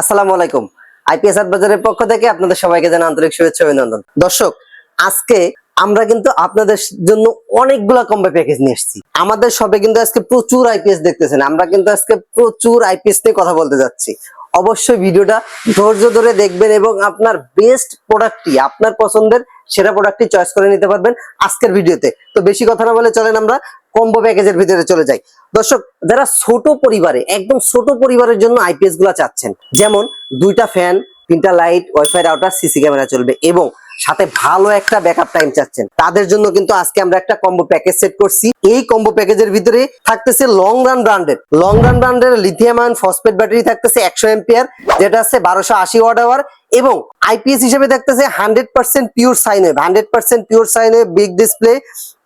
আসসালামু আলাইকুম। আইপিএস বাজারের পক্ষ থেকে আপনাদের সবাইকে জানা আন্তরিক শুভেচ্ছা অভিনন্দন। দর্শক, আজকে আমরা কিন্তু আপনাদের জন্য অনেকগুলা কম্বো প্যাকেজ নিয়ে এসেছি। আমাদের সবে কিন্তু আজকে প্রচুর আইপিএস দেখতেছেন। আমরা কিন্তু আজকে প্রচুর আইপিএস নিয়ে কথা বলতে যাচ্ছি। অবশ্যই ভিডিওটা ধৈর্য ধরে দেখবেন এবং আপনার বেস্ট প্রোডাক্টটি আপনার পছন্দের সেরা প্রোডাক্টটি চয়েস করে নিতে পারবেন আজকের ভিডিওতে। তো বেশি কথা না বলে চলেন আমরা কম্বো প্যাকেজের ভিতরে চলে যায় দর্শক, যারা ছোট পরিবারে, একদম ছোট পরিবারের জন্য আইপিএসগুলা চাচ্ছেন, যেমন দুইটা ফ্যান তিনটা light wifi router CC camera চলবে এবং সাথে ভালো একটা ব্যাকআপ টাইম চাচ্ছেন। তাদের জন্য কিন্তু আজকে আমরা একটা কম্বো প্যাকেজ সেট করছি। এই কম্বো প্যাকেজের ভিতরে থাকতেছে লং রান ব্র্যান্ডের লং রান ব্র্যান্ডের লিথিয়াম আয়ন ফসফেট ব্যাটারি থাকতেছে একশো এম্পিয়ার যেটা আছে বারোশো আশি ওয়াট আওয়ার এবং আইপিএস হিসেবে থাকতেছে hundred percent pure sine wave hundred percent pure sine wave big display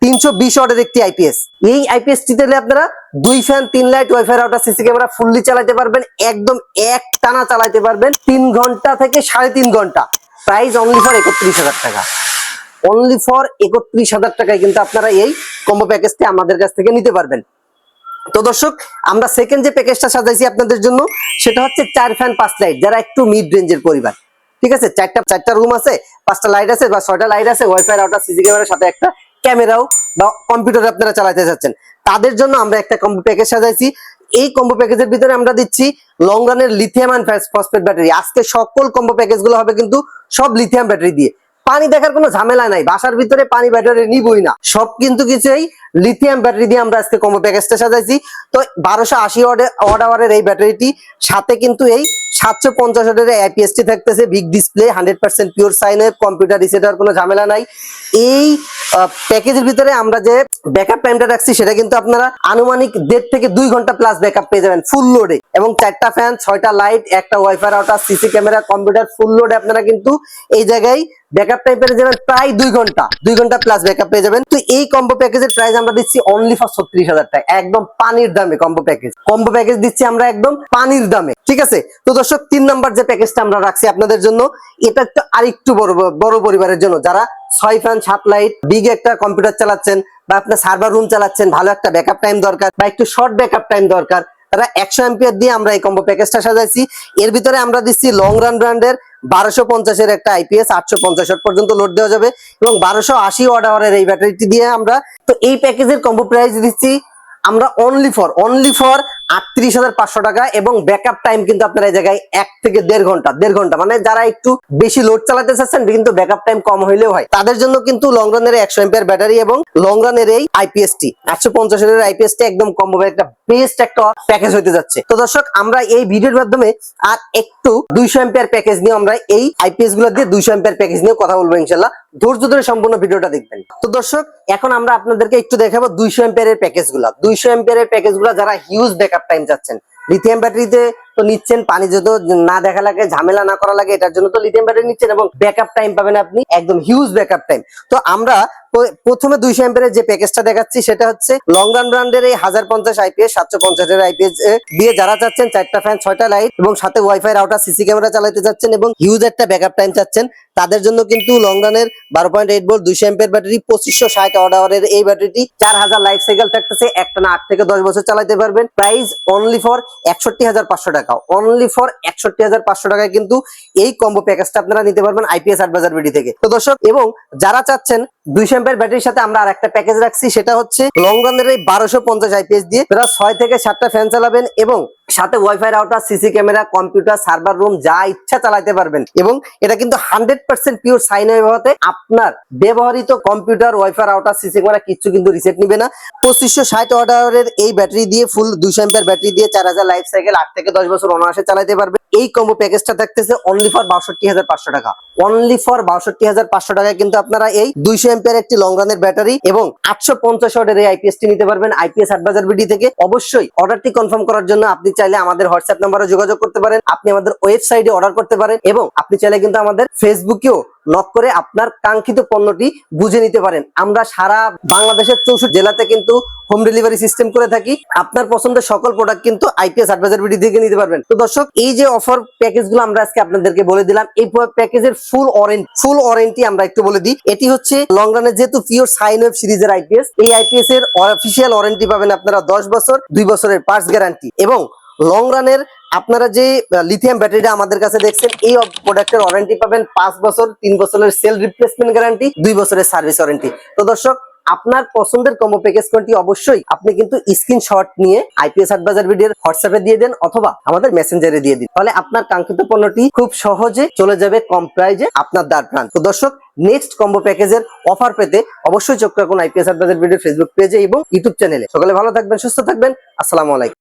তিনশো বিশ ওয়াটের একটি আইপিএস এই আইপিএস টিতে আপনারা দুই ফ্যান তিন light wifi router CC camera fully চালাতে পারবেন। একদম এক টানা চালাতে পারবেন। তিন ঘণ্টা থেকে সাড়ে তিন ঘণ্টা। প্রাইস অনলি ফর একত্রিশ হাজার টাকা। অনলি ফর একত্রিশ হাজার টাকায় কিন্তু আপনারা এই কম্বো প্যাকেজটি আমাদের কাছ থেকে নিতে পারবেন। তো দর্শক, আমরা সেকেন্ড যে প্যাকেজটা সাজাইছি আপনাদের জন্য, সেটা হচ্ছে চার ফ্যান পাঁচ লাইট যারা একটু মিড রেঞ্জের পরিবার। ঠিক আছে? চারটা চারটা রুম আছে, পাঁচটা লাইট আছে বা ছয়টা লাইট আছে ওয়াইফাই রাউটার সিসি ক্যামেরার সাথে একটা ক্যামেরাও বা কম্পিউটার আপনারা চালাতে চাচ্ছেন তাদের জন্য আমরা একটা কম্বো প্যাকেজ সাজাইছি এই কম্বো প্যাকেজের ভিতরে আমরা দিচ্ছি লং রানের লিথিয়াম অ্যান্ড ফসফেট ব্যাটারি আজকে সকল কম্বো প্যাকেজগুলো হবে কিন্তু সব লিথিয়াম ব্যাটারি দিয়ে। পানি দেখার কোনো ঝামেলা নাই, বাসার ভিতরে পানি ব্যাটারি নিবই না। সব কিন্তু কিছুই লিথিয়াম ব্যাটারি দিয়ে আমরা আজকে কম্বো প্যাকেজটা সাজাইছি। তো বারোশো আশি ওয়াট আওয়ারের এই ব্যাটারিটি সাথে কিন্তু এই সাতশো পঞ্চাশ হাজারের আইপিএসটি থাকতেছে big display hundred percent pure সাইনে কম্পিউটার রিসেটার কোনো ঝামেলা নাই। এই প্যাকেজের ভিতরে আমরা যে ব্যাকআপ টাইমটা রাখছি, সেটা কিন্তু আপনারা আনুমানিক দেড় থেকে দুই ঘণ্টা প্লাস ব্যাকআপ পেয়ে যাবেন ফুল লোডে এবং চারটা ফ্যান ছয়টা লাইট একটা wifi router CC camera computer full লোডে আপনারা কিন্তু এই জায়গায় ব্যাকআপ টাইম পেয়ে যাবেন প্রায় দুই ঘণ্টা। দুই ঘণ্টা প্লাস ব্যাকআপ পেয়ে যাবেন। তো এই কম্বো প্যাকেজের প্রাইস আমরা দিচ্ছি অনলি ফর ছত্রিশ হাজার টাকা। একদম পানির দামে কম্বো প্যাকেজ কম্বো প্যাকেজ দিচ্ছি আমরা একদম পানির দামে। ঠিক আছে? তো দর্শক, তিন নাম্বার যে প্যাকেজটা আমরা রাখছি আপনাদের জন্য, এটা একটু আরেকটু বড় বড় পরিবারের জন্য। যারা ছয় ফ্যান সাত লাইট বিগ একটা কম্পিউটার চালাচ্ছেন বা আপনার সার্ভার রুম চালাচ্ছেন, ভালো একটা ব্যাকআপ টাইম দরকার বা একটু শর্ট ব্যাকআপ টাইম দরকার, তারা একশো এম্পিয়ার দিয়ে আমরা এই কম্বো প্যাকেজটা সাজাইছি। এর ভিতরে আমরা দিচ্ছি লং রান ব্র্যান্ডের বারোশো পঞ্চাশের একটা আইপিএস আটশো পঞ্চাশ পর্যন্ত লোড দেওয়া যাবে এবং বারোশো আশি ওয়াট আওয়ারের এই ব্যাটারিটি দিয়ে আমরা, তো এই প্যাকেজের কম্বো প্রাইস দিচ্ছি আমরা অনলি ফর অনলি ফর আটত্রিশ হাজার পাঁচশো টাকা এবং ব্যাকআপ টাইম কিন্তু আপনার এই জায়গায় এক থেকে দেড় ঘণ্টা দেড় ঘণ্টা। মানে যারা একটু বেশি লোড চালাতে চাচ্ছেন, কিন্তু ব্যাকআপ টাইম কম হইলেও হয়। তাদের জন্য কিন্তু লং রানের একশো এম্পিয়ার ব্যাটারি এবং লং রানের এই আইপিএসটি একশো পঞ্চাশের আইপিএসটি একদম কম্বো একটা বেস্ট একটা প্যাকেজ হতে যাচ্ছে। তো দর্শক, আমরা এই ভিডিওর মাধ্যমে আর একটু দুইশো এম্পিয়ার প্যাকেজ নিয়ে আমরা এই আইপিএসগুলো দিয়ে দুইশো এম্পিয়ার প্যাকেজ নিয়ে কথা বলব ইনশাল্লাহ। ধৈর্য ধরে সম্পূর্ণ ভিডিওটা দেখবেন। তো দর্শক, এখন আমরা আপনাদেরকে একটু দেখাবো দুইশো এম্পিয়ারের প্যাকেজগুলা। দুইশো এম্পিয়ারের প্যাকেজগুলা যারা হিউজ ব্যাকআপ টাইম চাচ্ছেন লিথিয়াম ব্যাটারিতে তো নিচ্ছেন পানি যত না দেখা লাগে, ঝামেলা না করা লাগে, এটার জন্য তো লিথিয়াম ব্যাটারি নিচ্ছেন এবং ব্যাকআপ টাইম পাবেন আপনি, একদম হিউজ ব্যাকআপ টাইম তো আমরা প্রথমে দুইশো এম্পিয়ারের যে প্যাকেজটা দেখাচ্ছি, সেটা হচ্ছে লং রান ব্র্যান্ডের এই হাজার পঞ্চাশ আইপিএস সাতশো পঞ্চাশের আইপিএস দিয়ে যারা চাচ্ছেন চারটা ফ্যান ছয়টা লাইট এবং সাথে ওয়াইফাই রাউটার সিসি ক্যামেরা চালাতে চাচ্ছেন এবং হিউজ একটা ব্যাকআপ টাইম চাচ্ছেন, তাদের জন্য কিন্তু লং রানের বারো পয়েন্ট এইট ভোল্ট দুইশো এম্পিয়ার ব্যাটারি পঁচিশশো ষাট আওয়ারের এই ব্যাটারিটি চার হাজার লাইফ সাইকেল থাকতেছে, একটা না আট থেকে দশ বছর চালাতে পারবেন। প্রাইস অনলি ফর একষট্টি হাজার পাঁচশো টাকা। অনলি ফর একষট্টি হাজার পাঁচশো টাকায় কিন্তু এই কম্বো প্যাকেজটা আপনারা নিতে পারবেন আইপিএস বাজার বিডি থেকে। তো দর্শক, এবং যারা চাচ্ছেন দুই শ্যাম্পের ব্যাটারির সাথে আমরা আর একটা প্যাকেজ রাখছি, সেটা হচ্ছে লঙ্গনের এই বারোশো পঞ্চাশ আইপিএস দিয়ে প্রায় ছয় থেকে সাতটা ফ্যান চালাবেন এবং সাথে wifi router CC camera computer server room যা ইচ্ছা চালাতে পারবেন। এবং এটা কিন্তু হান্ড্রেড পার্সেন্ট পিওর সাইন আপনার ব্যবহৃত computer wifi router CC camera কিছু কিন্তু রিসেট নিবে না। পঁচিশশো ষাট অর্ডারের এই ব্যাটারি দিয়ে ফুল দুইশো এম্পিয়ার ব্যাটারি দিয়ে চার হাজার লাইফ সাইকেল আট থেকে দশ বছর অনায়াসে চালাতে পারবে এই কম্বো প্যাকেজটা থাকতেছে অনলি ফর বাষট্টি হাজার পাঁচশো টাকা। অনলি ফর বাষট্টি হাজার পাঁচশো টাকায় কিন্তু আপনারা এই দুইশো এম্পিয়ার একটি লং রানের ব্যাটারি এবং আটশো পঞ্চাশ ওয়ার্ডের এই আইপিএস টি নিতে পারবেন আইপিএস আট বাজার বিডি থেকে। অবশ্যই অর্ডারটি কনফার্ম করার জন্য আপনি চাইলে আমাদের হোয়াটসঅ্যাপ নাম্বারে যোগাযোগ করতে পারেন। আপনি আমাদের ওয়েবসাইটে অর্ডার করতে পারেন এবং আপনি চাইলে কিন্তু আমাদের ফেসবুকেও নক করে আপনার কাঙ্ক্ষিত পণ্যটি বুঝে নিতে পারেন। আমরা সারা বাংলাদেশের চৌষট্টি জেলাতে কিন্তু হোম ডেলিভারি সিস্টেম করে থাকি। আপনার পছন্দের সকল প্রোডাক্ট কিন্তু আইপিএস অ্যাডভাইজার বিডি থেকে নিতে পারবেন। তো দর্শক, এই যে অফার প্যাকেজগুলো আমরা আজকে আপনাদেরকে বলে দিলাম, এই প্যাকেজের ফুল ওয়ারেন্টি ফুল ওয়ারেন্টি আমরা একটু বলে দিই। এটি হচ্ছে লং রানের যেহেতু পিওর সাইন ওয়েব সিরিজের আইপিএস এই আইপিএস এর অফিসিয়াল ওয়ারেন্টি পাবেন আপনারা দশ বছর, দুই বছরের পার্টস গ্যারান্টি এবং লং রানের আপনারা যে লিথিয়াম ব্যাটারিটা আমাদের কাছে দেখছেন, এই প্রোডাক্টের ওয়ারেন্টি পাবেন পাঁচ বছর, তিন বছরের সেল রিপ্লেসমেন্ট গ্যারান্টি দুই বছরের সার্ভিস ওয়ারেন্টি তো দর্শক, আপনার পছন্দের কম্বো প্যাকেজ কোনটি? অবশ্যই আপনি কিন্তু স্ক্রিনশট নিয়ে আইপিএস বাজার ভিডিওর হোয়াটসঅ্যাপে দিয়ে দেন অথবা আমাদের মেসেঞ্জারে দিয়ে দিন। তাহলে আপনার কাঙ্ক্ষিত পণ্যটি খুব সহজে চলে যাবে কম প্রাইজে আপনার দ্বার প্রান্ত। তো দর্শক নেক্সট কম্বো প্যাকেজের অফার পেতে অবশ্যই চোখ রাখুন আইপিএস বাজার ভিডিও ফেসবুক পেজে এবং ইউটিউব চ্যানেলে সকলে ভালো থাকবেন, সুস্থ থাকবেন। আসসালামু আলাইকুম।